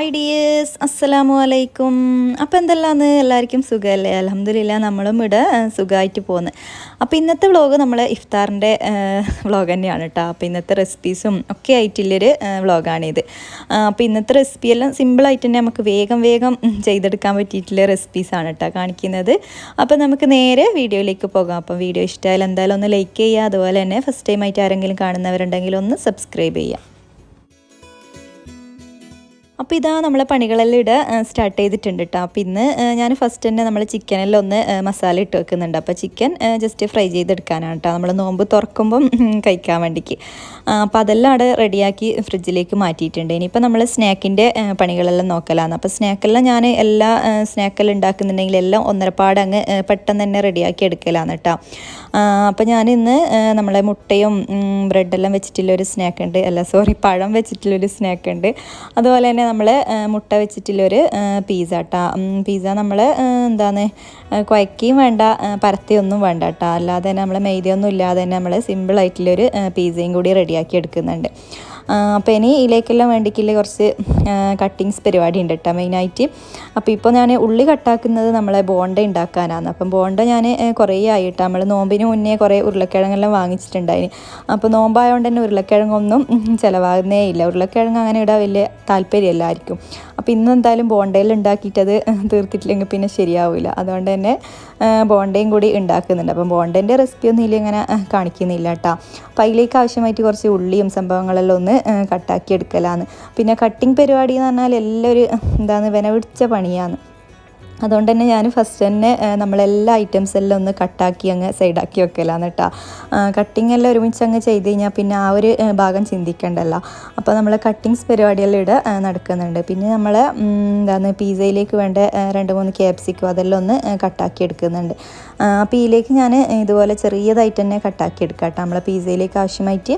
Hi dears അസ്സലാമു അലൈക്കും അപ്പോൾ എന്തെല്ലാന്ന് എല്ലാവർക്കും സുഖമല്ലേ? അലഹമ്മദില്ല നമ്മളും ഇവിടെ സുഖമായിട്ട് പോകുന്നത് അപ്പോൾ ഇന്നത്തെ വ്ളോഗ് നമ്മൾ ഇഫ്താറിന്റെ വ്ളോഗ് തന്നെയാണ് കേട്ടോ. അപ്പോൾ ഇന്നത്തെ റെസിപ്പീസും ഒക്കെ ആയിട്ടുള്ളൊരു വ്ളോഗാണിത് അപ്പോൾ ഇന്നത്തെ റെസിപ്പി റെസിപ്പിയെല്ലാം സിമ്പിളായിട്ട് തന്നെ നമുക്ക് വേഗം വേഗം ചെയ്തെടുക്കാൻ പറ്റിയിട്ടുള്ള റെസിപ്പീസാണ് കേട്ടോ കാണിക്കുന്നത്. അപ്പോൾ നമുക്ക് നേരെ വീഡിയോയിലേക്ക് പോകാം. അപ്പോൾ വീഡിയോ ഇഷ്ടമായാലും എന്തായാലും ഒന്ന് ലൈക്ക് ചെയ്യുക. അതുപോലെ തന്നെ ഫസ്റ്റ് ടൈം ആയിട്ട് ആരെങ്കിലും കാണുന്നവരുണ്ടെങ്കിൽ ഒന്ന് സബ്സ്ക്രൈബ് ചെയ്യുക. അപ്പോൾ ഇതാ നമ്മളെ പണികളെല്ലാം ഇട സ്റ്റാർട്ട് ചെയ്തിട്ടുണ്ട് കേട്ടോ അപ്പോൾ ഇന്ന് ഞാൻ ഫസ്റ്റ് തന്നെ നമ്മൾ ചിക്കനെല്ലാം ഒന്ന് മസാല ഇട്ട് വെക്കുന്നുണ്ട്. അപ്പോൾ ചിക്കൻ ജസ്റ്റ് ഫ്രൈ ചെയ്തെടുക്കാനാണ് കേട്ടോ നമ്മൾ നോമ്പ് തുറക്കുമ്പം കഴിക്കാൻ വേണ്ടിക്ക്. അപ്പോൾ അതെല്ലാം അവിടെ റെഡിയാക്കി ഫ്രിഡ്ജിലേക്ക് മാറ്റിയിട്ടുണ്ട്. ഇനിയിപ്പോൾ നമ്മൾ സ്നാക്കിന്റെ പണികളെല്ലാം നോക്കലാണ് അപ്പോൾ സ്നാക്കെല്ലാം ഞാൻ എല്ലാ സ്നാക്കെല്ലാം ഉണ്ടാക്കുന്നുണ്ടെങ്കിൽ എല്ലാം ഒന്നരപ്പാട് അങ്ങ് പെട്ടെന്ന് തന്നെ റെഡിയാക്കി എടുക്കലാണ് കേട്ടോ അപ്പോൾ ഞാൻ ഇന്ന് നമ്മളെ മുട്ടയും ബ്രെഡെല്ലാം വെച്ചിട്ടുള്ളൊരു സ്നാക്ക് ഉണ്ട് അല്ല സോറി പഴം വെച്ചിട്ടുള്ളൊരു സ്നാക്ക് ഉണ്ട് അതുപോലെ തന്നെ നമ്മൾ മുട്ട വെച്ചിട്ടുള്ളൊരു പീസ കേട്ടോ പീസ നമ്മൾ എന്താണ് കുഴക്കുകയും വേണ്ട പരത്തിയൊന്നും വേണ്ട കേട്ടോ അല്ലാതെ തന്നെ നമ്മൾ മെയ്തിയൊന്നും ഇല്ലാതെ തന്നെ നമ്മൾ സിമ്പിളായിട്ടുള്ളൊരു പീസയും കൂടി റെഡിയാക്കി എടുക്കുന്നുണ്ട്. അപ്പോൾ ഇനി ഇതിലേക്കെല്ലാം വേണ്ടിക്കില്ല കുറച്ച് കട്ടിങ്സ് പരിപാടി ഉണ്ട് കേട്ടോ മെയിനായിട്ട് അപ്പോൾ ഇപ്പോൾ ഞാൻ ഉള്ളി കട്ടാക്കുന്നത് നമ്മളെ ബോണ്ട ഉണ്ടാക്കാനാണ് അപ്പം ബോണ്ട ഞാൻ കുറേ ആയിട്ട്. നമ്മൾ നോമ്പിന് മുന്നേ കുറേ ഉരുളക്കിഴങ്ങെല്ലാം വാങ്ങിച്ചിട്ടുണ്ടായിന്. അപ്പോൾ നോമ്പായതുകൊണ്ട് തന്നെ ഉരുളക്കിഴങ്ങൊന്നും ചിലവാകുന്നേ ഇല്ല ഉരുളക്കിഴങ്ങ് അങ്ങനെ ഇടാൻ വലിയ താല്പര്യമല്ല ആയിരിക്കും അപ്പോൾ ഇന്ന് എന്തായാലും ബോണ്ടയിൽ ഉണ്ടാക്കിയിട്ടത് തീർത്തിട്ടില്ലെങ്കിൽ പിന്നെ ശരിയാവില്ല. അതുകൊണ്ട് തന്നെ ബോണ്ടയും കൂടി ഉണ്ടാക്കുന്നുണ്ട്. അപ്പം ബോണ്ടേന്റെ റെസിപ്പി ഒന്നും ഇല്ല ഇങ്ങനെ കാണിക്കുന്നില്ല കേട്ടോ. അപ്പോൾ അതിലേക്ക് ആവശ്യമായിട്ട് കുറച്ച് ഉള്ളിയും സംഭവങ്ങളെല്ലാം ഒന്ന് കട്ടാക്കി എടുക്കലാണ് പിന്നെ കട്ടിങ് പരിപാടി എന്ന് പറഞ്ഞാൽ എല്ലാവരും എന്താണ് വിനവിടിച്ച പണിയാണ്. അതുകൊണ്ട് തന്നെ ഞാൻ ഫസ്റ്റ് തന്നെ നമ്മളെല്ലാ ഐറ്റംസ് എല്ലാം ഒന്ന് കട്ടാക്കി അങ്ങ് സൈഡാക്കി വെക്കലാണ് കേട്ടോ കട്ടിങ് എല്ലാം ഒരുമിച്ച് അങ്ങ് ചെയ്ത് കഴിഞ്ഞാൽ പിന്നെ ആ ഒരു ഭാഗം ചിന്തിക്കണ്ടല്ലോ. അപ്പോൾ നമ്മൾ കട്ടിങ്സ് പരിപാടിയെല്ലാം ഇട നടക്കുന്നുണ്ട്. പിന്നെ നമ്മൾ എന്താണ് പിസയിലേക്ക് വേണ്ട രണ്ട് മൂന്ന് ക്യാപ്സിക്കും അതെല്ലാം ഒന്ന് കട്ടാക്കി എടുക്കുന്നുണ്ട്. അപ്പോൾ ഇതിലേക്ക് ഞാൻ ഇതുപോലെ ചെറിയതായിട്ട് തന്നെ കട്ടാക്കി എടുക്കാം കേട്ടോ നമ്മളെ പിസയിലേക്ക് ആവശ്യമായിട്ട്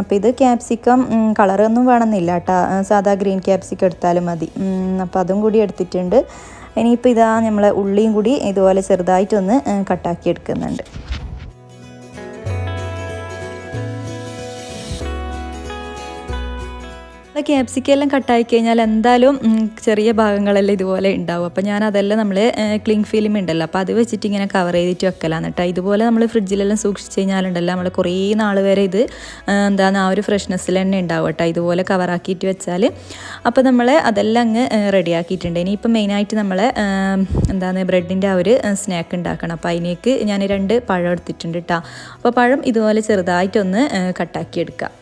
അപ്പോൾ ഇത് ക്യാപ്സിക്കം കളറൊന്നും വേണമെന്നില്ല കേട്ടോ സാധാ ഗ്രീൻ ക്യാപ്സിക്കം എടുത്താലും മതി. അപ്പോൾ അതും കൂടി എടുത്തിട്ടുണ്ട്. ഇനിയിപ്പോൾ ഇതാ നമ്മൾ ഉള്ളിയും കൂടി ഇതുപോലെ ചെറുതായിട്ടൊന്ന് കട്ടാക്കി എടുക്കുന്നുണ്ട് ക്യാപ്സിക്കെല്ലാം കട്ടായി കഴിഞ്ഞാൽ എന്തായാലും ചെറിയ ഭാഗങ്ങളെല്ലാം ഇതുപോലെ ഉണ്ടാവും. അപ്പോൾ ഞാൻ അതെല്ലാം നമ്മൾ ക്ലിങ് ഫിലിം ഉണ്ടല്ലോ. അപ്പോൾ അത് വെച്ചിട്ട് ഇങ്ങനെ കവർ ചെയ്തിട്ട് വെക്കലാണ് കേട്ടോ ഇതുപോലെ നമ്മൾ ഫ്രിഡ്ജിലെല്ലാം സൂക്ഷിച്ച് കഴിഞ്ഞാലുണ്ടല്ലോ നമ്മൾ കുറേ നാൾ വരെ ഇത് എന്താണ് ആ ഒരു ഫ്രഷ്നെസ്സിൽ തന്നെ ഉണ്ടാവും കേട്ടോ ഇതുപോലെ കവറാക്കിയിട്ട് വെച്ചാൽ അപ്പോൾ നമ്മൾ അതെല്ലാം അങ്ങ് റെഡിയാക്കിയിട്ടുണ്ട് ഇനിയിപ്പോൾ മെയിനായിട്ട് നമ്മൾ എന്താണ് ബ്രെഡിന്റെ ആ ഒരു സ്നാക്ക് ഉണ്ടാക്കണം. അപ്പോൾ അതിനേക്ക് ഞാൻ രണ്ട് പഴം എടുത്തിട്ടുണ്ട് കേട്ടോ അപ്പോൾ പഴം ഇതുപോലെ ചെറുതായിട്ടൊന്ന് കട്ടാക്കി എടുക്കുക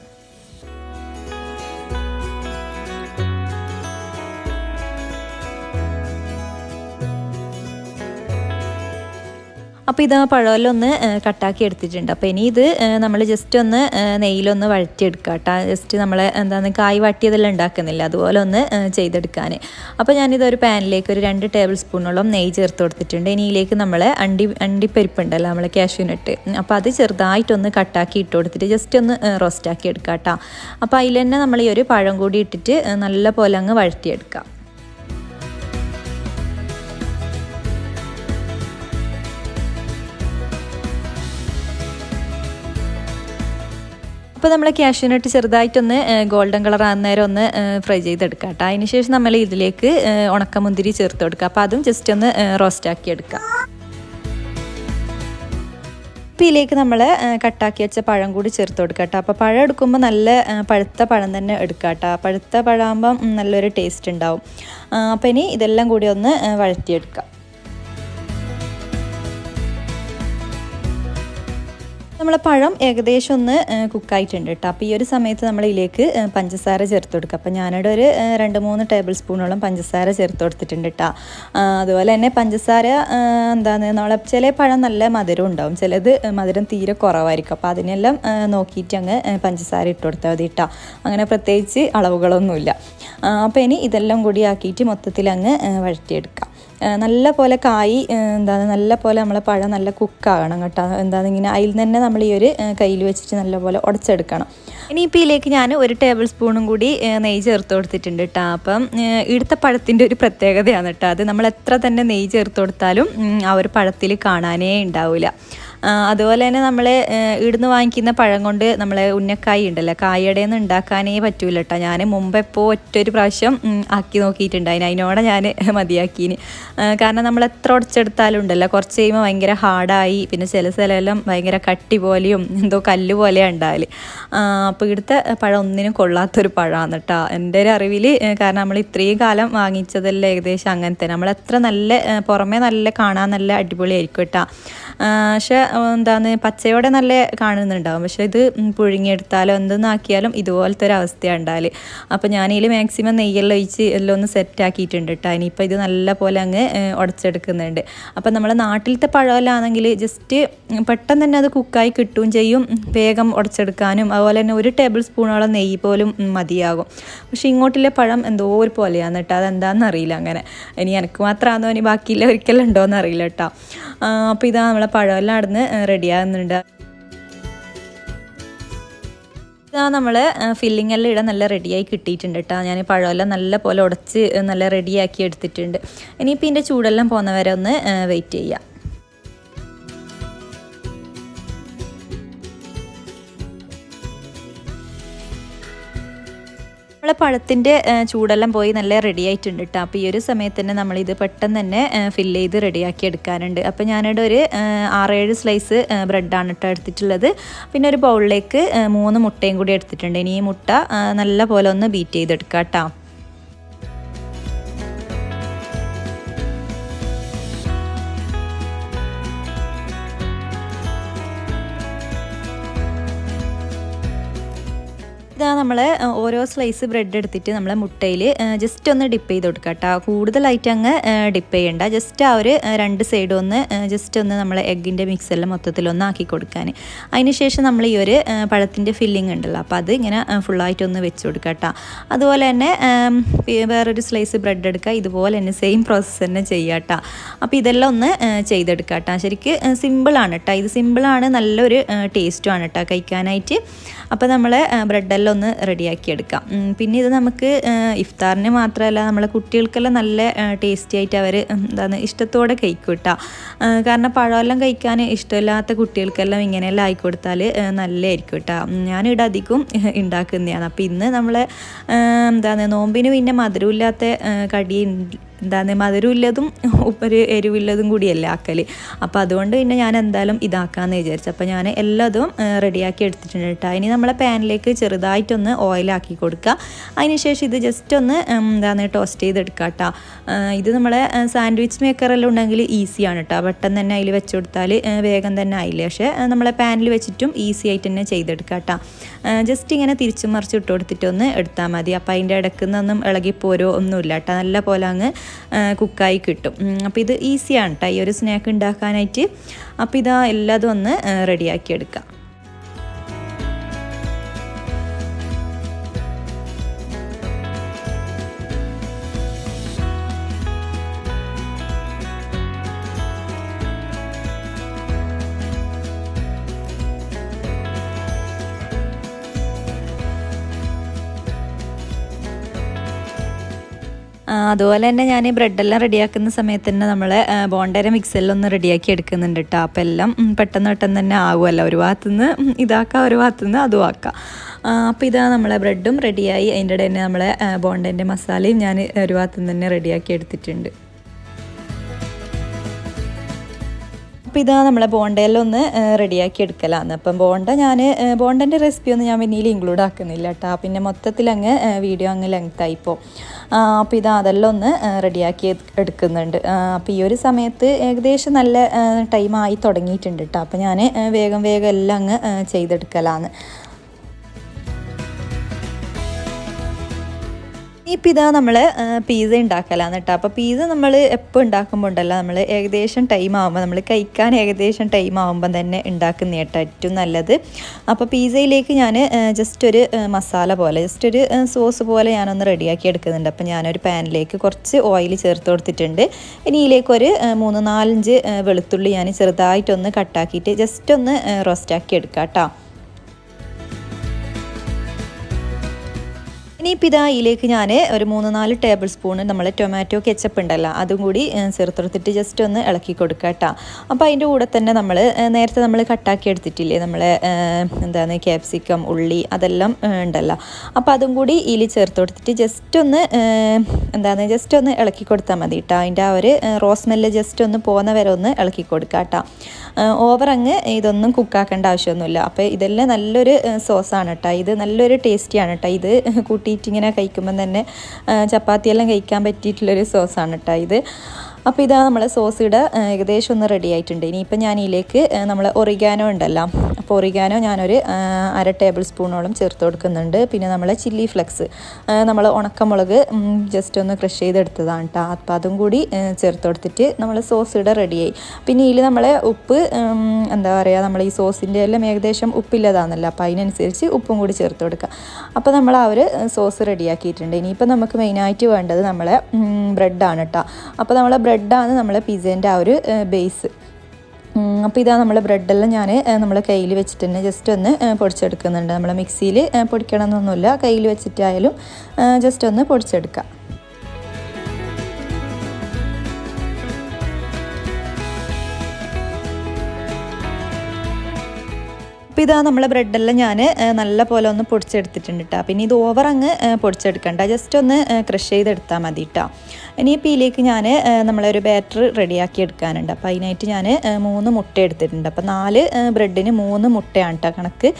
അപ്പോൾ ഇത് പഴമെല്ലാം ഒന്ന് കട്ടാക്കി എടുത്തിട്ടുണ്ട്. അപ്പോൾ ഇനി ഇത് നമ്മൾ ജസ്റ്റ് ഒന്ന് നെയ്യിലൊന്ന് വഴറ്റിയെടുക്കുക കേട്ടോ ജസ്റ്റ് നമ്മൾ എന്താണ് കായ് വാട്ടിയതെല്ലാം ഉണ്ടാക്കുന്നില്ല. അതുപോലെ ഒന്ന് ചെയ്തെടുക്കാൻ അപ്പോൾ ഞാനിതൊരു പാനിലേക്ക് ഒരു രണ്ട് ടേബിൾ സ്പൂണോളം നെയ്യ് ചേർത്ത് കൊടുത്തിട്ടുണ്ട്. ഇനി ഇതിലേക്ക് നമ്മൾ അണ്ടി അണ്ടിപ്പരിപ്പ് ഉണ്ടല്ലോ നമ്മൾ കാഷ്യൂനട്ട് അപ്പോൾ അത് ചെറുതായിട്ടൊന്ന് കട്ടാക്കി ഇട്ട് കൊടുത്തിട്ട് ജസ്റ്റ് ഒന്ന് റോസ്റ്റാക്കി എടുക്കുക കേട്ടോ അപ്പോൾ അതിൽ തന്നെ നമ്മൾ ഈ ഒരു പഴം കൂടി ഇട്ടിട്ട് നല്ല പോലെ അങ്ങ് വഴറ്റിയെടുക്കാം. അപ്പോൾ നമ്മൾ ക്യാഷ്യൂനട്ട് ചെറുതായിട്ടൊന്ന് ഗോൾഡൻ കളർ ആകുന്നേരം ഒന്ന് ഫ്രൈ ചെയ്തെടുക്കാം കേട്ടോ അതിന് ശേഷം നമ്മൾ ഇതിലേക്ക് ഉണക്കമുന്തിരി ചേർത്ത് കൊടുക്കുക അപ്പോൾ അതും ജസ്റ്റ് ഒന്ന് റോസ്റ്റ് ആക്കി എടുക്കാം. അപ്പോൾ ഇതിലേക്ക് നമ്മൾ കട്ടാക്കി വെച്ച പഴം കൂടി ചേർത്ത് കൊടുക്കുക കേട്ടോ അപ്പോൾ പഴം എടുക്കുമ്പോൾ നല്ല പഴുത്ത പഴം തന്നെ എടുക്കുക കേട്ടോ പഴുത്ത പഴമാകുമ്പം നല്ലൊരു ടേസ്റ്റ് ഉണ്ടാവും. അപ്പോൾ ഇനി ഇതെല്ലാം കൂടി ഒന്ന് വഴറ്റിയെടുക്കാം. നമ്മളെ പഴം ഏകദേശം ഒന്ന് കുക്കായിട്ടുണ്ട് കേട്ടോ അപ്പോൾ ഈ ഒരു സമയത്ത് നമ്മൾ ഇതിലേക്ക് പഞ്ചസാര ചേർത്ത് കൊടുക്കുക. അപ്പോൾ ഞാനിവിടെ ഒരു രണ്ട് മൂന്ന് ടേബിൾ സ്പൂണോളം പഞ്ചസാര ചേർത്ത് കൊടുത്തിട്ടുണ്ട് കേട്ടോ അതുപോലെ തന്നെ പഞ്ചസാര എന്താണ് നമ്മളെ ചില പഴം നല്ല മധുരം ഉണ്ടാവും. ചിലത് മധുരം തീരെ കുറവായിരിക്കും. അപ്പോൾ അതിനെല്ലാം നോക്കിയിട്ട് അങ്ങ് പഞ്ചസാര ഇട്ട് കൊടുത്താൽ മതി കേട്ടോ അങ്ങനെ പ്രത്യേകിച്ച് അളവുകളൊന്നുമില്ല. അപ്പോൾ ഇനി ഇതെല്ലാം കൂടി ആക്കിയിട്ട് മൊത്തത്തിൽ അങ്ങ് വഴറ്റിയെടുക്കാം. നല്ല പോലെ കായ് എന്താണ് നല്ല പോലെ നമ്മളെ പഴം നല്ല കുക്കാകണം കേട്ടോ. എന്താണ് ഇങ്ങനെ അതിൽ തന്നെ നമ്മൾ ഈ ഒരു കയ്യിൽ വെച്ചിട്ട് നല്ലപോലെ ഉടച്ചെടുക്കണം. ഇനിയിപ്പോൾ ഇതിലേക്ക് ഞാൻ ഒരു ടേബിൾ സ്പൂണും കൂടി നെയ്യ് ചേർത്ത് കൊടുത്തിട്ടുണ്ട് കേട്ടോ അപ്പം ഇടുത്ത പഴത്തിന്റെ ഒരു പ്രത്യേകതയാണ് കേട്ടോ അത് നമ്മൾ എത്ര തന്നെ നെയ്യ് ചേർത്ത് കൊടുത്താലും ആ ഒരു പഴത്തിൽ കാണാനേ ഉണ്ടാവില്ല അതുപോലെ തന്നെ നമ്മൾ ഇവിടുന്ന് വാങ്ങിക്കുന്ന പഴം കൊണ്ട് നമ്മളെ ഉന്നക്കായി ഉണ്ടല്ലോ. കായയുടെ നിന്ന് ഉണ്ടാക്കാനേ പറ്റൂല കേട്ടോ ഞാൻ മുമ്പ് എപ്പോൾ ഒറ്റൊരു പ്രാവശ്യം ആക്കി നോക്കിയിട്ടുണ്ട് അതിന് അതിനോടെ ഞാൻ മതിയാക്കീന്. കാരണം നമ്മൾ എത്ര ഉടച്ചെടുത്താലും ഉണ്ടല്ലോ. കുറച്ച് കഴിയുമ്പോൾ ഭയങ്കര ഹാർഡായി. പിന്നെ ചില സ്ഥലമെല്ലാം ഭയങ്കര കട്ടി പോലെയും എന്തോ കല്ല് പോലെയാണ് ഉണ്ടാവൽ അപ്പോൾ ഇവിടുത്തെ പഴം ഒന്നിനും കൊള്ളാത്തൊരു പഴമാണ് കേട്ടോ എന്റെ ഒരു അറിവിൽ കാരണം നമ്മൾ ഇത്രയും കാലം വാങ്ങിച്ചതല്ലേ ഏകദേശം അങ്ങനത്തെ നമ്മൾ എത്ര നല്ല പുറമേ നല്ല കാണാൻ നല്ല അടിപൊളിയായിരിക്കും കേട്ടോ പക്ഷെ എന്താണ് പച്ചയോടെ നല്ല കാണുന്നുണ്ടാവും. പക്ഷെ ഇത് പുഴുങ്ങിയെടുത്താലോ എന്തെന്നാക്കിയാലും ഇതുപോലത്തെ ഒരു അവസ്ഥയാണ് ഉണ്ടാൽ അപ്പോൾ ഞാനതിൽ മാക്സിമം നെയ്യെല്ലാം ഒഴിച്ച് എല്ലാം ഒന്ന് സെറ്റ് ആക്കിയിട്ടുണ്ട് കേട്ടോ ഇനിയിപ്പോൾ ഇത് നല്ല പോലെ അങ്ങ് ഉടച്ചെടുക്കുന്നുണ്ട് അപ്പോൾ നമ്മളെ നാട്ടിലത്തെ പഴമെല്ലാമാണെങ്കിൽ ജസ്റ്റ് പെട്ടെന്ന് തന്നെ അത് കുക്കായി കിട്ടുകയും ചെയ്യും. വേഗം ഉടച്ചെടുക്കാനും അതുപോലെ തന്നെ ഒരു ടേബിൾ സ്പൂണോളം നെയ്യ് പോലും മതിയാകും. പക്ഷെ ഇങ്ങോട്ടിലെ പഴം എന്തോ ഒരു പോലെയാണ് കേട്ടോ അതെന്താണെന്ന് അറിയില്ല അങ്ങനെ. ഇനി എനിക്ക് മാത്രമാണോ ഇനി ബാക്കിയില്ല ഒരിക്കലും ഉണ്ടോയെന്ന് അറിയില്ല കേട്ടോ അപ്പോൾ ഇതാ നമ്മളെ പഴമെല്ലാം അവിടുന്ന് റെഡിയാകുന്നുണ്ട്. നമ്മൾ ഫില്ലിംഗ് എല്ലാം ഇടാൻ നല്ല റെഡിയായി കിട്ടിയിട്ടുണ്ട് കേട്ടോ ഞാൻ പഴമെല്ലാം നല്ല പോലെ ഉടച്ച് നല്ല റെഡിയാക്കി എടുത്തിട്ടുണ്ട്. ഇനിയിപ്പോൾ ഇതിന്റെ ചൂടെല്ലാം പോകുന്നവരെ ഒന്ന് വെയിറ്റ് ചെയ്യാം. നമ്മളെ പഴത്തിന്റെ ചൂടെല്ലാം പോയി നല്ല റെഡി ആയിട്ടുണ്ട് കേട്ടോ അപ്പോൾ ഈ ഒരു സമയത്ത് തന്നെ നമ്മളിത് പെട്ടെന്ന് തന്നെ ഫില്ല് ചെയ്ത് റെഡിയാക്കി എടുക്കാനുണ്ട്. അപ്പോൾ ഞാനിവിടെ ഒരു ആറേഴ് സ്ലൈസ് ബ്രെഡാണ് കേട്ടോ എടുത്തിട്ടുള്ളത്. പിന്നെ ഒരു ബൗളിലേക്ക് മൂന്ന് മുട്ടയും കൂടി എടുത്തിട്ടുണ്ട്. ഇനി ഈ മുട്ട നല്ല പോലെ ഒന്ന് ബീറ്റ് ചെയ്തെടുക്കാം കേട്ടോ ഇതാ നമ്മൾ ഓരോ സ്ലൈസ് ബ്രെഡ് എടുത്തിട്ട് നമ്മൾ മുട്ടയിൽ ജസ്റ്റ് ഒന്ന് ഡിപ്പ് ചെയ്ത് കൊടുക്കുക കേട്ടോ കൂടുതലായിട്ട് അങ്ങ് ഡിപ്പ് ചെയ്യണ്ട. ജസ്റ്റ് ആ ഒരു രണ്ട് സൈഡും ഒന്ന് ജസ്റ്റ് ഒന്ന് നമ്മൾ എഗ്ഗിന്റെ മിക്സെല്ലാം മൊത്തത്തിലൊന്ന് ആക്കി കൊടുക്കാൻ അതിനുശേഷം നമ്മൾ ഈ ഒരു പഴത്തിന്റെ ഫില്ലിംഗ് ഉണ്ടല്ലോ. അപ്പോൾ അത് ഇങ്ങനെ ഫുള്ളായിട്ട് ഒന്ന് വെച്ച് കൊടുക്കുക കേട്ടോ അതുപോലെ തന്നെ വേറൊരു സ്ലൈസ് ബ്രെഡ് എടുക്കുക ഇതുപോലെ തന്നെ സെയിം പ്രോസസ്സ് തന്നെ ചെയ്യുക കേട്ടോ അപ്പോൾ ഇതെല്ലാം ഒന്ന് ചെയ്തെടുക്കുക കേട്ടോ ശരിക്ക് സിമ്പിളാണ് കേട്ടോ ഇത് സിമ്പിളാണ് നല്ലൊരു ടേസ്റ്റുമാണ് കേട്ടോ കഴിക്കാനായിട്ട്. അപ്പോൾ നമ്മൾ ബ്രെഡെല്ലാം ഒന്ന് റെഡിയാക്കി എടുക്കാം പിന്നെ ഇത് നമുക്ക് ഇഫ്താറിന് മാത്രമല്ല നമ്മളെ കുട്ടികൾക്കെല്ലാം നല്ല ടേസ്റ്റി ആയിട്ട് അവർ എന്താണ് ഇഷ്ടത്തോടെ കഴിക്കും കേട്ടോ കാരണം പഴമെല്ലാം കഴിക്കാൻ ഇഷ്ടമില്ലാത്ത കുട്ടികൾക്കെല്ലാം ഇങ്ങനെയെല്ലാം ആയിക്കൊടുത്താൽ നല്ലതായിരിക്കും കേട്ടോ ഞാനിവിടെ അധികം ഉണ്ടാക്കുന്നതാണ്. അപ്പോൾ ഇന്ന് നമ്മൾ എന്താണ് നോമ്പിന് പിന്നെ മധുരമില്ലാത്ത കടി എന്താണ് മധുരമില്ലതും ഒരു എരിവില്ലതും കൂടിയല്ല ആക്കൽ അപ്പോൾ അതുകൊണ്ട് പിന്നെ ഞാൻ എന്തായാലും ഇതാക്കാമെന്ന് വിചാരിച്ചു. അപ്പോൾ ഞാൻ എല്ലാതും റെഡിയാക്കി എടുത്തിട്ടുണ്ട് കേട്ടോ ഇനി നമ്മളെ പാനിലേക്ക് ചെറുതായിട്ടൊന്ന് ഓയിലാക്കി കൊടുക്കുക അതിനുശേഷം ഇത് ജസ്റ്റ് ഒന്ന് എന്താണ് ടോസ്റ്റ് ചെയ്തെടുക്കുക കേട്ടോ ഇത് നമ്മളെ സാൻഡ്വിച്ച് മേക്കറെല്ലാം ഉണ്ടെങ്കിൽ ഈസിയാണ് കേട്ടോ പെട്ടെന്ന് തന്നെ അതിൽ വെച്ച് കൊടുത്താൽ വേഗം തന്നെ ആയില്ല. പക്ഷേ നമ്മളെ പാനിൽ വെച്ചിട്ടും ഈസി ആയിട്ട് തന്നെ ചെയ്തെടുക്കുക കേട്ടോ ജസ്റ്റ് ഇങ്ങനെ തിരിച്ചും മറിച്ച് ഇട്ട് കൊടുത്തിട്ടൊന്ന് എടുത്താൽ മതി. അപ്പോൾ അതിന്റെ ഇടയ്ക്ക് നിന്നൊന്നും ഇളകിപ്പോരോ ഒന്നുമില്ല കേട്ടോ നല്ല പോലെ അങ്ങ് കുക്കായി കിട്ടും. അപ്പോൾ ഇത് ഈസിയാണ് കേട്ടോ ഈ ഒരു സ്നാക്ക് ഉണ്ടാക്കാനായിട്ട്. അപ്പോൾ ഇതാ എല്ലാതും ഒന്ന് റെഡിയാക്കി എടുക്കാം. അതുപോലെ തന്നെ ഞാൻ ഈ ബ്രെഡെല്ലാം റെഡിയാക്കുന്ന സമയത്ത് തന്നെ നമ്മൾ ബോണ്ടേരെ മിക്സറിലൊന്ന് റെഡിയാക്കി എടുക്കുന്നുണ്ട് കേട്ടോ അപ്പോൾ എല്ലാം പെട്ടെന്ന് പെട്ടെന്ന് തന്നെ ആകുമല്ലോ ഒരു ഭാഗത്തുനിന്ന് ഇതാക്കാം ഒരു ഭാഗത്തുനിന്ന് അതും ആക്കാം. അപ്പോൾ ഇതാ നമ്മളെ ബ്രെഡും റെഡിയായി. അതിന്റെ ഇടയിൽ തന്നെ നമ്മളെ ബോണ്ടേന്റെ മസാലയും ഞാൻ ഒരു ഭാഗത്തുനിന്ന് തന്നെ റെഡിയാക്കി എടുത്തിട്ടുണ്ട്. അപ്പോൾ ഇതാ നമ്മളെ ബോണ്ടയിലൊന്ന് റെഡിയാക്കി എടുക്കലാണ് അപ്പം ബോണ്ട ഞാൻ ബോണ്ടന്റെ റെസിപ്പി ഒന്നും ഞാൻ പിന്നീട് ഇൻക്ലൂഡ് ആക്കുന്നില്ല കേട്ടോ പിന്നെ മൊത്തത്തിൽ അങ്ങ് വീഡിയോ അങ്ങ് ലെങ്ത് ആയിപ്പോൾ അപ്പോൾ ഇത് അതെല്ലാം ഒന്ന് റെഡിയാക്കി എടുക്കുന്നുണ്ട്. അപ്പോൾ ഈ ഒരു സമയത്ത് ഏകദേശം നല്ല ടൈം ആയി തുടങ്ങിയിട്ടുണ്ട് കേട്ടോ അപ്പോൾ ഞാൻ വേഗം വേഗം എല്ലാം അങ്ങ് ചെയ്തെടുക്കലാന്ന്. ഇപ്പം ഇതാ നമ്മൾ പീസ ഉണ്ടാക്കലാന്ന് കേട്ടോ. അപ്പോൾ പീസ നമ്മൾ എപ്പോൾ ഉണ്ടാക്കുമ്പോൾ ഉണ്ടല്ലോ നമ്മൾ ഏകദേശം ടൈം ആകുമ്പോൾ നമ്മൾ കഴിക്കാൻ ഏകദേശം ടൈം ആകുമ്പോൾ തന്നെ ഉണ്ടാക്കുന്ന കേട്ടോ ഏറ്റവും നല്ലത്. അപ്പോൾ പീസയിലേക്ക് ഞാൻ ജസ്റ്റ് ഒരു മസാല പോലെ ജസ്റ്റ് ഒരു സോസ് പോലെ ഞാനൊന്ന് റെഡിയാക്കി എടുക്കുന്നുണ്ട്. അപ്പോൾ ഞാനൊരു പാനിലേക്ക് കുറച്ച് ഓയിൽ ചേർത്ത് കൊടുത്തിട്ടുണ്ട്. ഇനി ഇതിലേക്ക് ഒരു മൂന്ന് നാലഞ്ച് വെളുത്തുള്ളി ഞാൻ ചെറുതായിട്ടൊന്ന് കട്ടാക്കിയിട്ട് ജസ്റ്റ് ഒന്ന് റോസ്റ്റാക്കി എടുക്കാം കേട്ടോ ഇനിയിപ്പോൾ ഇതാ ഇതിലേക്ക് ഞാൻ ഒരു മൂന്ന് നാല് ടേബിൾ സ്പൂൺ നമ്മൾ ടൊമാറ്റോ കെച്ചപ്പ് ഉണ്ടല്ലോ അതും കൂടി ചേർത്തെടുത്തിട്ട് ജസ്റ്റ് ഒന്ന് ഇളക്കി കൊടുക്കുക കേട്ടോ അപ്പോൾ അതിന്റെ കൂടെ തന്നെ നമ്മൾ നേരത്തെ നമ്മൾ കട്ടാക്കി എടുത്തിട്ടില്ലേ നമ്മൾ എന്താണ് ക്യാപ്സിക്കം ഉള്ളി അതെല്ലാം ഉണ്ടല്ലോ. അപ്പോൾ അതും കൂടി ഇതിൽ ചേർത്ത് കൊടുത്തിട്ട് ജസ്റ്റ് ഒന്ന് എന്താണ് ജസ്റ്റ് ഒന്ന് ഇളക്കി കൊടുത്താൽ മതി കേട്ടോ അതിന്റെ ആ ഒരു റോസ്മെല്ല് ജസ്റ്റ് ഒന്ന് പോകുന്ന വരെ ഒന്ന് ഇളക്കി കൊടുക്കുക കേട്ടോ ഓവർ അങ്ങ് ഇതൊന്നും കുക്കാക്കേണ്ട ആവശ്യമൊന്നുമില്ല. അപ്പോൾ ഇതെല്ലാം നല്ലൊരു സോസാണ് കേട്ടോ ഇത് നല്ലൊരു ടേസ്റ്റിയാണ് കേട്ടോ ഇത് കൂട്ടിയിട്ട് ഇങ്ങനെ കഴിക്കുമ്പം തന്നെ ചപ്പാത്തിയെല്ലാം കഴിക്കാൻ പറ്റിയിട്ടുള്ളൊരു സോസാണ് കേട്ടോ ഇത്. അപ്പോൾ ഇതാ നമ്മളെ സോസിയുടെ ഏകദേശം ഒന്ന് റെഡി ആയിട്ടുണ്ട്. ഇനിയിപ്പോൾ ഞാൻ ഇതിലേക്ക് നമ്മൾ ഒറിഗാനോ ഉണ്ടല്ലോ. അപ്പോൾ ഒറിഗാനോ ഞാനൊരു അര ടേബിൾ സ്പൂണോളം ചേർത്ത് കൊടുക്കുന്നുണ്ട്. പിന്നെ നമ്മൾ ചില്ലി ഫ്ലെക്സ് നമ്മൾ ഉണക്കമുളക് ജസ്റ്റ് ഒന്ന് ക്രഷ് ചെയ്തെടുത്തതാണ് കേട്ടോ അപ്പോൾ അതും കൂടി ചേർത്ത് കൊടുത്തിട്ട് നമ്മൾ സോസ് ഇവിടെ റെഡിയായി പിന്നെ ഇതിൽ നമ്മൾ ഉപ്പ് എന്താ പറയുക നമ്മൾ ഈ സോസിന്റെ എല്ലാം ഏകദേശം ഉപ്പില്ലതാണല്ലോ. അപ്പോൾ അതിനനുസരിച്ച് ഉപ്പും കൂടി ചേർത്ത് കൊടുക്കുക അപ്പോൾ നമ്മൾ ആ ഒരു സോസ് റെഡിയാക്കിയിട്ടുണ്ട് ഇനിയിപ്പോൾ നമുക്ക് മെയിനായിട്ട് വേണ്ടത് നമ്മളെ ബ്രെഡാണ് കേട്ടോ അപ്പോൾ നമ്മളെ ബ്രെഡാണ് നമ്മളെ പിസേന്റെ ആ ഒരു ബേസ് അപ്പോൾ ഇതാ നമ്മളെ ബ്രെഡെല്ലാം ഞാൻ നമ്മളെ കയ്യിൽ വെച്ചിട്ട് തന്നെ ജസ്റ്റ് ഒന്ന് പൊടിച്ചെടുക്കുന്നുണ്ട്. നമ്മളെ മിക്സിയിൽ പൊടിക്കണമെന്നൊന്നുമില്ല. കയ്യിൽ വെച്ചിട്ടായാലും ജസ്റ്റ് ഒന്ന് പൊടിച്ചെടുക്കാം. അപ്പോൾ ഇതാ നമ്മളെ ബ്രെഡെല്ലാം ഞാൻ നല്ല പോലെ ഒന്ന് പൊടിച്ചെടുത്തിട്ടുണ്ട് കേട്ടോ പിന്നെ ഇത് ഓവർ അങ്ങ് പൊടിച്ചെടുക്കണ്ട. ജസ്റ്റ് ഒന്ന് ക്രഷ് ചെയ്തെടുത്താൽ മതി കേട്ടോ ഇനിയിപ്പോൾ ഇതിലേക്ക് ഞാൻ നമ്മളൊരു ബാറ്റർ റെഡിയാക്കി എടുക്കാനുണ്ട്. അപ്പോൾ അതിനായിട്ട് ഞാൻ മൂന്ന് മുട്ട എടുത്തിട്ടുണ്ട്. അപ്പോൾ നാല് ബ്രെഡിന് മൂന്ന് മുട്ടയാണ് കേട്ടോ കണക്ക്.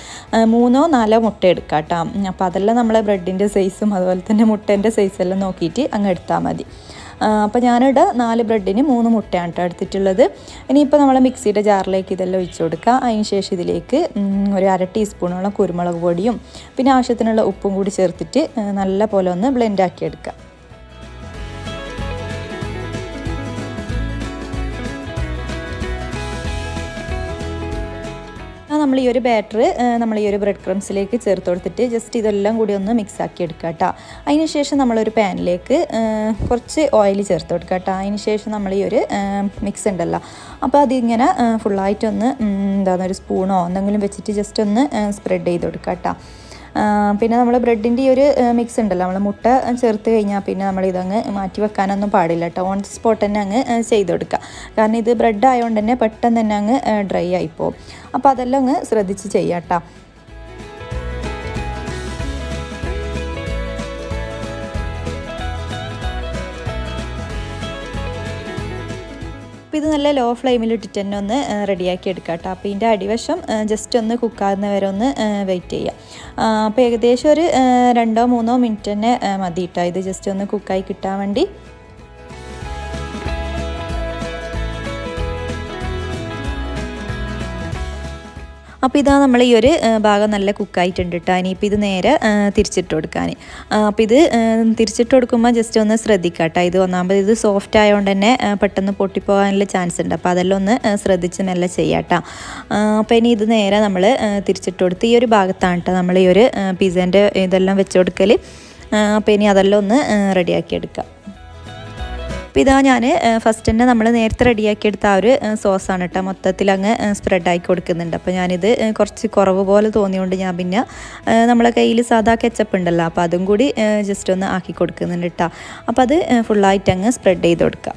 മൂന്നോ നാലോ മുട്ട എടുക്കാം കേട്ടോ അപ്പോൾ അതെല്ലാം നമ്മളെ ബ്രെഡിന്റെ സൈസും അതുപോലെ തന്നെ മുട്ടേന്റെ സൈസെല്ലാം നോക്കിയിട്ട് അങ്ങ് എടുത്താൽ മതി. അപ്പോൾ ഞാനിവിടെ നാല് ബ്രെഡിന് മൂന്ന് മുട്ടയാണ് കേട്ടോ എടുത്തിട്ടുള്ളത്. ഇനിയിപ്പോൾ നമ്മൾ മിക്സിയുടെ ജാറിലേക്ക് ഇതെല്ലാം ഒഴിച്ചു കൊടുക്കുക അതിന് ശേഷം ഇതിലേക്ക് ഒരു അര ടീസ്പൂണോളം കുരുമുളക് പൊടിയും പിന്നെ ആവശ്യത്തിനുള്ള ഉപ്പും കൂടി ചേർത്തിട്ട് നല്ല പോലെ ഒന്ന് ബ്ലെൻഡാക്കി എടുക്കുക നമ്മൾ ഈ ഒരു ബാറ്റർ നമ്മൾ ഈ ഒരു ബ്രെഡ് ക്രംസിലേക്ക് ചേർത്ത് കൊടുത്തിട്ട് ജസ്റ്റ് ഇതെല്ലാം കൂടി ഒന്ന് മിക്സ് ആക്കി എടുക്കുക കേട്ടോ അതിന് ശേഷം നമ്മളൊരു പാനിലേക്ക് കുറച്ച് ഓയിൽ ചേർത്ത് കൊടുക്കുക കേട്ടോ അതിന് ശേഷം നമ്മൾ ഈ ഒരു മിക്സ് ഉണ്ടല്ലോ അപ്പോൾ അതിങ്ങനെ ഫുള്ളായിട്ടൊന്ന് എന്താണ് ഒരു സ്പൂണോ എന്തെങ്കിലും വെച്ചിട്ട് ജസ്റ്റ് ഒന്ന് സ്പ്രെഡ് ചെയ്ത് കൊടുക്കുക കേട്ടോ പിന്നെ നമ്മൾ ബ്രെഡിന്റെ ഈ ഒരു മിക്സ് ഉണ്ടല്ലോ. നമ്മൾ മുട്ട ചേർത്ത് കഴിഞ്ഞാൽ പിന്നെ നമ്മൾ ഇതങ്ങ് മാറ്റി വെക്കാനൊന്നും പാടില്ല കേട്ടോ ഓൺ സ്പോട്ട് തന്നെ അങ്ങ് ചെയ്ത് കൊടുക്കുക കാരണം ഇത് ബ്രെഡ് ആയതുകൊണ്ട് തന്നെ പെട്ടെന്ന് തന്നെ അങ്ങ് ഡ്രൈ ആയിപ്പോൾ അപ്പോൾ അതെല്ലാം അങ്ങ് ശ്രദ്ധിച്ച് ചെയ്യാം കേട്ടോ ഇത് നല്ല ലോ ഫ്ലെയിമിൽ ഇട്ടിട്ട് തന്നെ ഒന്ന് റെഡിയാക്കി എടുക്കുക കേട്ടോ. അപ്പോൾ ഇതിന്റെ അടിവശം ജസ്റ്റ് ഒന്ന് കുക്കാകുന്ന വരെ ഒന്ന് വെയിറ്റ് ചെയ്യുക അപ്പോൾ ഏകദേശം ഒരു രണ്ടോ മൂന്നോ മിനിറ്റ് തന്നെ മതി കേട്ടോ ഇത് ജസ്റ്റ് ഒന്ന് കുക്കായി കിട്ടാൻ വേണ്ടി. അപ്പോൾ ഇതാ നമ്മൾ ഈ ഒരു ഭാഗം നല്ല കുക്കായിട്ടുണ്ട് കേട്ടോ ഇനിയിപ്പോൾ ഇത് നേരെ തിരിച്ചിട്ട് കൊടുക്കാൻ അപ്പോൾ ഇത് തിരിച്ചിട്ട് കൊടുക്കുമ്പോൾ ജസ്റ്റ് ഒന്ന് ശ്രദ്ധിക്കുക കേട്ടോ ഇത് ഒന്നാമത് ഇത് സോഫ്റ്റ് ആയതുകൊണ്ട് തന്നെ പെട്ടെന്ന് പൊട്ടിപ്പോകാനുള്ള ചാൻസ് ഉണ്ട്. അപ്പോൾ അതെല്ലാം ഒന്ന് ശ്രദ്ധിച്ച് മെല്ലെ ചെയ്യാം അപ്പോൾ ഇനി ഇത് നേരെ നമ്മൾ തിരിച്ചിട്ട് കൊടുത്ത് ഈ ഒരു ഭാഗത്താണ് കേട്ടോ നമ്മൾ ഈ ഒരു പിസ്സേന്റെ ഇതെല്ലാം വെച്ച് കൊടുക്കൽ അപ്പോൾ ഇനി അതെല്ലാം ഒന്ന് റെഡിയാക്കി എടുക്കാം. അപ്പോൾ ഇതാ ഞാൻ ഫസ്റ്റ് തന്നെ നമ്മൾ നേരത്തെ റെഡിയാക്കി എടുത്ത ആ ഒരു സോസാണ് കേട്ടോ മൊത്തത്തിൽ അങ്ങ് സ്പ്രെഡ് ആക്കി കൊടുക്കുന്നുണ്ട്. അപ്പോൾ ഞാനിത് കുറച്ച് കുറവ് പോലെ തോന്നിയുകൊണ്ട് ഞാൻ പിന്നെ നമ്മളെ കയ്യിൽ സാധാ കെച്ചപ്പ് ഉണ്ടല്ലോ അപ്പോൾ അതും കൂടി ജസ്റ്റ് ഒന്ന് ആക്കി കൊടുക്കുന്നുണ്ട് കേട്ടോ അപ്പോൾ അത് ഫുള്ളായിട്ട് അങ്ങ് സ്പ്രെഡ് ചെയ്ത് കൊടുക്കുക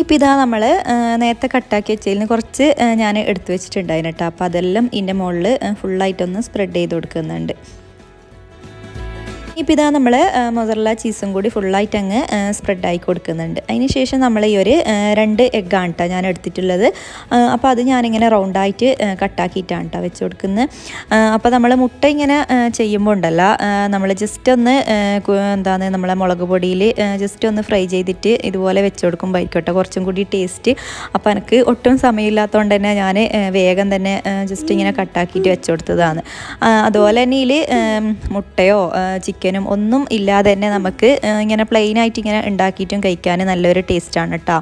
ഇപ്പം ഇതാ നമ്മൾ നേരത്തെ കട്ടാക്കി വെച്ചതിൽ നിന്ന് കുറച്ച് ഞാൻ എടുത്തു വെച്ചിട്ടുണ്ടായിരുന്നു കേട്ടോ. അപ്പോൾ അതെല്ലാം ഇതിന്റെ മുകളിൽ ഫുള്ളായിട്ടൊന്ന് സ്പ്രെഡ് ചെയ്ത് കൊടുക്കുന്നുണ്ട്. ഇപ്പം ഇതാ നമ്മൾ മൊസറല്ല ചീസും കൂടി ഫുള്ളായിട്ട് അങ്ങ് സ്പ്രെഡ് ആയി കൊടുക്കുന്നുണ്ട്. അതിന് ശേഷം നമ്മൾ ഈ ഒരു രണ്ട് എഗ്ഗാണ് കേട്ടോ ഞാൻ എടുത്തിട്ടുള്ളത്. അപ്പോൾ അത് ഞാനിങ്ങനെ റൗണ്ടായിട്ട് കട്ടാക്കിയിട്ടാണ് കേട്ടോ വെച്ച് കൊടുക്കുന്നത് അപ്പോൾ നമ്മൾ മുട്ട ഇങ്ങനെ ചെയ്യുമ്പോൾ ഉണ്ടല്ല നമ്മൾ ജസ്റ്റ് ഒന്ന് എന്താണ് നമ്മളെ മുളക് പൊടിയിൽ ജസ്റ്റ് ഒന്ന് ഫ്രൈ ചെയ്തിട്ട് ഇതുപോലെ വെച്ച് കൊടുക്കുമ്പോൾ ആയിക്കോട്ടെ കുറച്ചും കൂടി ടേസ്റ്റ് അപ്പോൾ എനിക്ക് ഒട്ടും സമയമില്ലാത്തതുകൊണ്ട് തന്നെ ഞാൻ വേഗം തന്നെ ജസ്റ്റ് ഇങ്ങനെ കട്ടാക്കിയിട്ട് വെച്ച് കൊടുത്തതാണ്. അതുപോലെ തന്നെ ഇതിൽ മുട്ടയോ ചിക്കനും ഒന്നും ഇല്ലാതെ തന്നെ നമുക്ക് ഇങ്ങനെ പ്ലെയിൻ ആയിട്ട് ഇങ്ങനെ ഉണ്ടാക്കിയിട്ടും കഴിക്കാൻ നല്ലൊരു ടേസ്റ്റാണ് കേട്ടോ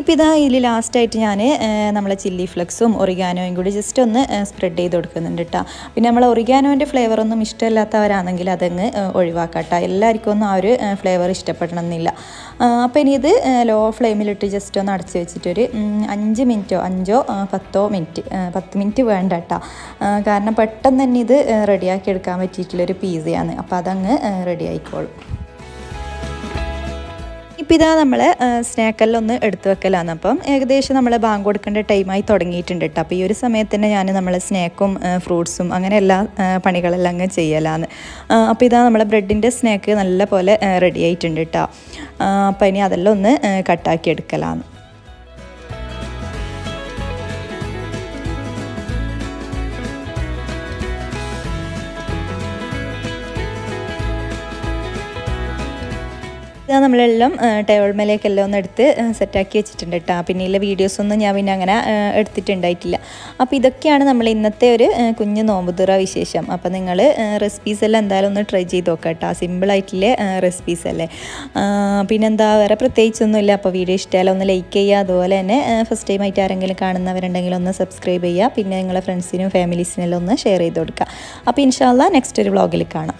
ഇപ്പം ഇപ്പം ഇതാ ഇതിൽ ലാസ്റ്റായിട്ട് ഞാൻ നമ്മളെ ചില്ലി ഫ്ലെക്സും ഒറിഗാനോയും കൂടി ജസ്റ്റ് ഒന്ന് സ്പ്രെഡ് ചെയ്ത് കൊടുക്കുന്നുണ്ട് കേട്ടോ പിന്നെ നമ്മൾ ഒറിഗാനോന്റെ ഫ്ലേവർ ഒന്നും ഇഷ്ടമില്ലാത്തവരാണെങ്കിൽ അതങ്ങ് ഒഴിവാക്കാം കേട്ടോ എല്ലാവർക്കും ഒന്നും ആ ഒരു ഫ്ലേവർ ഇഷ്ടപ്പെടണമെന്നില്ല അപ്പോൾ ഇനി ഇത് ലോ ഫ്ലെയിമിലിട്ട് ജസ്റ്റ് ഒന്ന് അടച്ച് വെച്ചിട്ടൊരു അഞ്ച് മിനിറ്റോ അഞ്ചോ പത്തോ മിനിറ്റ് പത്ത് മിനിറ്റ് വേണ്ട കേട്ടോ കാരണം പെട്ടെന്ന് തന്നെ ഇത് റെഡിയാക്കി എടുക്കാൻ പറ്റിയിട്ടുള്ളൊരു പീസയാണ് അപ്പോൾ അതങ്ങ് റെഡി ആയിക്കോളും. ഇപ്പം ഇതാ നമ്മൾ സ്നാക്കെല്ലാം ഒന്ന് എടുത്തു വെക്കലാണ്. അപ്പം ഏകദേശം നമ്മൾ ബാങ്ക് കൊടുക്കേണ്ട ടൈമായി തുടങ്ങിയിട്ടുണ്ട് കേട്ടോ അപ്പോൾ ഈ ഒരു സമയത്ത് തന്നെ ഞാൻ നമ്മൾ സ്നാക്കും ഫ്രൂട്ട്സും അങ്ങനെ എല്ലാ പണികളെല്ലാം അങ്ങ് ചെയ്യലാണ്. അപ്പോൾ ഇതാ നമ്മളെ ബ്രെഡിന്റെ സ്നാക്ക് നല്ല പോലെ റെഡി ആയിട്ടുണ്ട് കേട്ടോ അപ്പോൾ ഇനി അതെല്ലാം ഒന്ന് കട്ടാക്കി എടുക്കലാണ്. ഇതാ നമ്മളെല്ലാം ടേബിൾ മേലേക്കെല്ലാം ഒന്ന് എടുത്ത് സെറ്റാക്കി വെച്ചിട്ടുണ്ട് കേട്ടോ പിന്നെ ഇല്ല വീഡിയോസൊന്നും ഞാൻ പിന്നെ അങ്ങനെ എടുത്തിട്ടുണ്ടായിട്ടില്ല. അപ്പോൾ ഇതൊക്കെയാണ് നമ്മൾ ഇന്നത്തെ ഒരു കുഞ്ഞ് നോമ്പുതുറ വിശേഷം. അപ്പോൾ നിങ്ങൾ റെസിപ്പീസ് എല്ലാം എന്തായാലും ഒന്ന് ട്രൈ ചെയ്ത് നോക്കാം കേട്ടോ സിമ്പിളായിട്ടുള്ള റെസിപ്പീസ് അല്ലേ? പിന്നെന്താ വേറെ പ്രത്യേകിച്ചൊന്നുമില്ല. അപ്പോൾ വീഡിയോ ഇഷ്ടമായാലും ഒന്ന് ലൈക്ക് ചെയ്യുക. അതുപോലെ തന്നെ ഫസ്റ്റ് ടൈം ആയിട്ട് ആരെങ്കിലും കാണുന്നവരുണ്ടെങ്കിൽ ഒന്ന് സബ്സ്ക്രൈബ് ചെയ്യുക. പിന്നെ നിങ്ങളെ ഫ്രണ്ട്സിനും ഫാമിലീസിനെല്ലാം ഒന്ന് ഷെയർ ചെയ്ത് കൊടുക്കുക. അപ്പോൾ ഇൻഷാല്ല നെക്സ്റ്റ് ഒരു വ്ളോഗിൽ കാണാം.